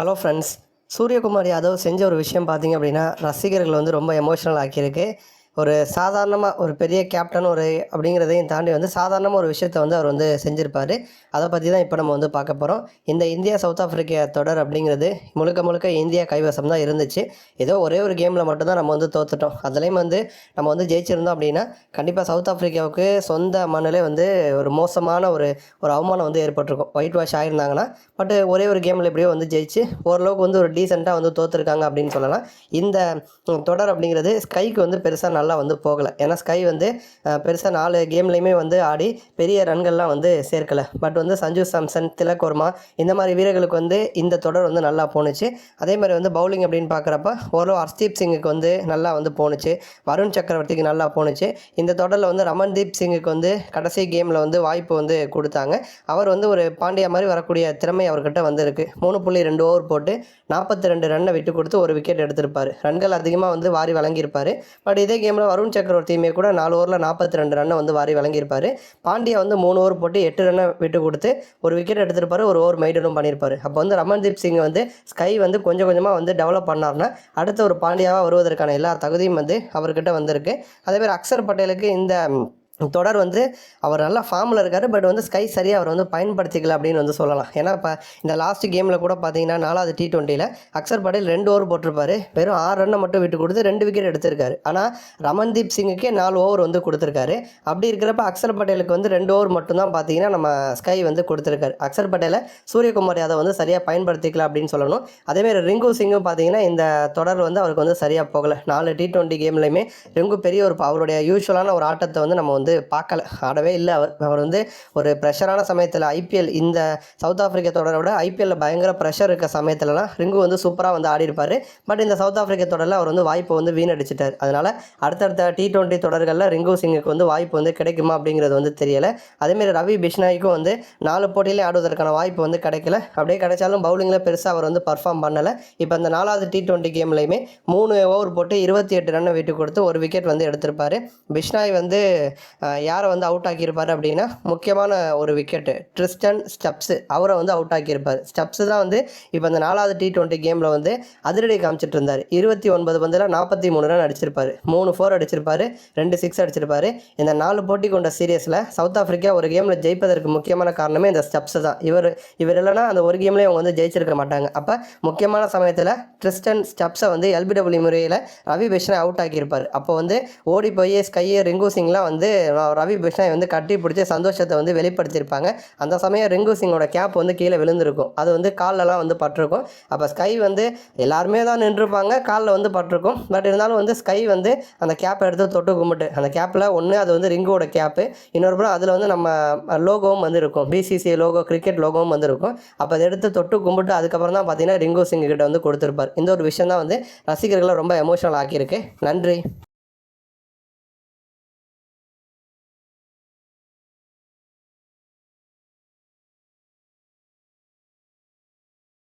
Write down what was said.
Hello friends Suryakumar Yadav செஞ்ச ஒரு விஷயம் பார்த்தீங்க அப்படின்னா ரசிகர்கள் வந்து ரொம்ப எமோஷனல் ஆக்கியிருக்கு. ஒரு சாதாரணமாக ஒரு பெரிய கேப்டன் ஒரு அப்படிங்கிறதையும் தாண்டி வந்து சாதாரணமாக ஒரு விஷயத்த வந்து அவர் வந்து செஞ்சுருப்பார். அதை பற்றி தான் இப்போ நம்ம வந்து பார்க்க போகிறோம் இந்த இந்தியா சவுத் ஆஃப்ரிக்கா தொடர் அப்படிங்கிறது முழுக்க முழுக்க இந்தியா கைவசம் தான் இருந்துச்சு. ஏதோ ஒரே ஒரு கேமில் மட்டும்தான் நம்ம வந்து தோத்துட்டோம். அதுலேயும் வந்து நம்ம வந்து ஜெயிச்சிருந்தோம் அப்படின்னா கண்டிப்பாக சவுத் ஆஃப்ரிக்காவுக்கு சொந்த மண்ணிலே வந்து ஒரு மோசமான ஒரு ஒரு அவமானம் வந்து ஏற்பட்டிருக்கும். ஒயிட் வாஷ் ஆகிருந்தாங்கன்னா பட் ஒரே ஒரு கேமில் எப்படியோ வந்து ஜெயிச்சு ஓரளவுக்கு வந்து ஒரு டீசெண்டாக வந்து தோற்றுருக்காங்க அப்படின்னு சொல்லலாம். இந்த தொடர் அப்படிங்கிறது ஸ்கைக்கு வந்து பெருசாக நல்லா வந்து போகலை. ஏன்னா ஸ்கை வந்து பெருசாக நாலு கேம்லேயுமே வந்து ஆடி பெரிய ரன்கள்லாம் வந்து சேர்க்கலை. பட் வந்து சஞ்சு சாம்சன் திலகோர்மா இந்த மாதிரி வீரர்களுக்கு வந்து இந்த தொடர் வந்து நல்லா போணுச்சு. அதே மாதிரி வந்து பவுலிங் அப்படின்னு பார்க்குறப்ப ஓரளவு ஹர்ஷ்தீப் சிங்குக்கு வந்து நல்லா வந்து போணுச்சு. வருண் சக்கரவர்த்திக்கு நல்லா போணுச்சு. இந்த தொடரில் வந்து ரமன்தீப் சிங்குக்கு வந்து கடைசி கேமில் வந்து வாய்ப்பு வந்து கொடுத்தாங்க. அவர் வந்து ஒரு பாண்டியா மாதிரி வரக்கூடிய திறமை அவர்கிட்ட வந்திருக்கு. மூணு புள்ளி ரெண்டு ஓவர் போட்டு நாற்பத்தி ரெண்டு ரன்னை விட்டு கொடுத்து ஒரு விக்கெட் எடுத்திருப்பார். ரன்கள் அதிகமாக வந்து வாரி வழங்கியிருப்பார். பட் இதே கேம் கேமில் வருண் சக்கரவர்த்தியுமே கூட நாலு ஓவரில் நாற்பத்தி ரெண்டு ரன்னை வந்து வாரி வழங்கியிருப்பார். பாண்டியா வந்து மூணு ஓவர் போட்டு எட்டு ரன்னை விட்டு கொடுத்து ஒரு விக்கெட் எடுத்திருப்பாரு ஒரு ஓவர் மைடனும் பண்ணியிருப்பாரு. அப்போ வந்து ரமன்தீப் சிங் வந்து ஸ்கை வந்து கொஞ்சம் கொஞ்சமாக வந்து டெவலப் பண்ணார்னா அடுத்த ஒரு பாண்டியாவாக வருவதற்கான எல்லா தகுதியும் வந்து அவர்கிட்ட வந்திருக்கு. அதே மாதிரி பட்டேலுக்கு இந்த தொடர் வந்து அவர் நல்லா ஃபார்மில் இருக்கார் பட் வந்து ஸ்கை சரியாக அவர் வந்து பயன்படுத்திக்கல அப்படின்னு வந்து சொல்லலாம். ஏன்னா இப்போ இந்த லாஸ்ட் கேமில் கூட பார்த்தீங்கன்னா நாலாவது டி டுவெண்ட்டியில் அக்சர் பட்டேல் ரெண்டு ஓவர் போட்டிருப்பாரு. வெறும் ஆறு ரன்னை மட்டும் விட்டு கொடுத்து ரெண்டு விக்கெட் எடுத்திருக்காரு. ஆனால் ரமன்தீப் சிங்குக்கே நாலு ஓவர் வந்து கொடுத்துருக்காரு. அப்படி இருக்கிறப்ப அக்சர் பட்டேலுக்கு வந்து ரெண்டு ஓவர் மட்டும்தான் பார்த்தீங்கன்னா நம்ம ஸ்கை வந்து கொடுத்துருக்காரு. அக்சர் பட்டேலை சூரியகுமார் யாதவ் வந்து சரியாக பயன்படுத்திக்கல அப்படின்னு சொல்லணும். அதேமாதிரி ரிங்கு சிங்கும் பார்த்தீங்கன்னா இந்த தொடர் வந்து அவருக்கு வந்து சரியாக போகலை. நாலு டி டுவெண்ட்டி கேம்லையுமே ரிங்கு பெரிய ஒரு அவருடைய யூஸ்வலான ஒரு ஆட்டத்தை வந்து நம்ம வந்து பார்க்கல. ஆடவே இல்லை. அவர் அவர் வந்து ஒரு ப்ரெஷரான சமயத்தில் ஐபிஎல் இந்த சவுத் ஆஃப்ரிக்கா தொடரோட ஐபிஎல்லில் பயங்கர ப்ரெஷர் இருக்க சமயத்துலலாம் ரிங்கு வந்து சூப்பராக வந்து ஆடி இருப்பார். பட் இந்த சவுத் ஆஃப்ரிக்கா தொடரில் அவர் வந்து வாய்ப்பை வந்து வீணடிச்சிட்டார். அதனால் அடுத்தடுத்த டி டுவெண்ட்டி தொடர்களில் ரிங்கு சிங்குக்கு வந்து வாய்ப்பு வந்து கிடைக்குமா அப்படிங்கிறது வந்து தெரியலை. அதேமாரி ரவி பிஷ்னாய்க்கும் வந்து நாலு போட்டியிலே ஆடுவதற்கான வாய்ப்பு வந்து கிடைக்கல. அப்படியே கிடைச்சாலும் பவுலிங்கில் பெருசாக அவர் வந்து பர்ஃபார்ம் பண்ணலை. இப்போ அந்த நாலாவது டி டுவெண்ட்டி கேம்லையுமே மூணு ஓவர் போட்டு இருபத்தி எட்டு ரன்னை விட்டு கொடுத்து ஒரு விக்கெட் வந்து எடுத்திருப்பார். பிஷ்னாய் வந்து யாரை வந்து அவுட் ஆக்கியிருப்பார் அப்படின்னா முக்கியமான ஒரு விக்கெட்டு ட்ரிஸ்டன் ஸ்டப்ஸு அவரை வந்து அவுட் ஆக்கியிருப்பார். ஸ்டப்ஸு தான் வந்து இப்போ அந்த நாலாவது டி டுவெண்ட்டி கேமில் வந்து அதிரடி காமிச்சிட்டு இருந்தார். இருபத்தி ஒன்பது பந்தில் நாற்பத்தி மூணு ரன் அடிச்சிருப்பார். மூணு ஃபோர் அடிச்சிருப்பாரு. ரெண்டு சிக்ஸ் அடிச்சிருப்பாரு. இந்த நாலு போட்டி கொண்ட சீரியஸில் சவுத் ஆஃப்ரிக்கா ஒரு கேமில் ஜெயிப்பதற்கு முக்கியமான காரணமே இந்த ஸ்டெப்ஸ் தான். இவர் இவர் இல்லைனா அந்த ஒரு கேம்லேயே அவங்க வந்து ஜெயிச்சிருக்க மாட்டாங்க. அப்போ முக்கியமான சமயத்தில் ட்ரிஸ்டன் ஸ்டெப்ஸை வந்து எல்பிடபிள்யூ முறையில் ரவி பிஷ்ணா அவுட் ஆக்கியிருப்பார். அப்போ வந்து ஓடி போய் ஸ்கையை ரிங்கு சிங்லாம் வந்து ரவி பிஷ்ணாய் வந்து கட்டி பிடிச்சி சந்தோஷத்தை வந்து வெளிப்படுத்தியிருப்பாங்க. அந்த சமயம் ரிங்கு சிங்கோட கேப் வந்து கீழே விழுந்திருக்கும். அது வந்து காலெலாம் வந்து பட்டிருக்கும். அப்போ ஸ்கை வந்து எல்லாருமே தான் நின்றுருப்பாங்க காலில் வந்து பட்டிருக்கும். பட் இருந்தாலும் வந்து ஸ்கை வந்து அந்த கேப்பை எடுத்து தொட்டு கும்பிட்டு அந்த கேப்பில் ஒன்று அது வந்து ரிங்கோட கேப்பு இன்னொரு புறம் அதில் வந்து நம்ம லோகோவும் வந்து இருக்கும் பிசிசி லோகோ கிரிக்கெட் லோகோவும் வந்து இருக்கும் அப்போ அதை எடுத்து தொட்டு கும்பிட்டு அதுக்கப்புறம் தான் பார்த்தீங்கன்னா ரிங்கோ சிங் கிட்ட வந்து கொடுத்துருப்பார். இந்த ஒரு விஷயம் தான் வந்து ரசிகர்களை ரொம்ப எமோஷனல் ஆக்கியிருக்கு. நன்றி.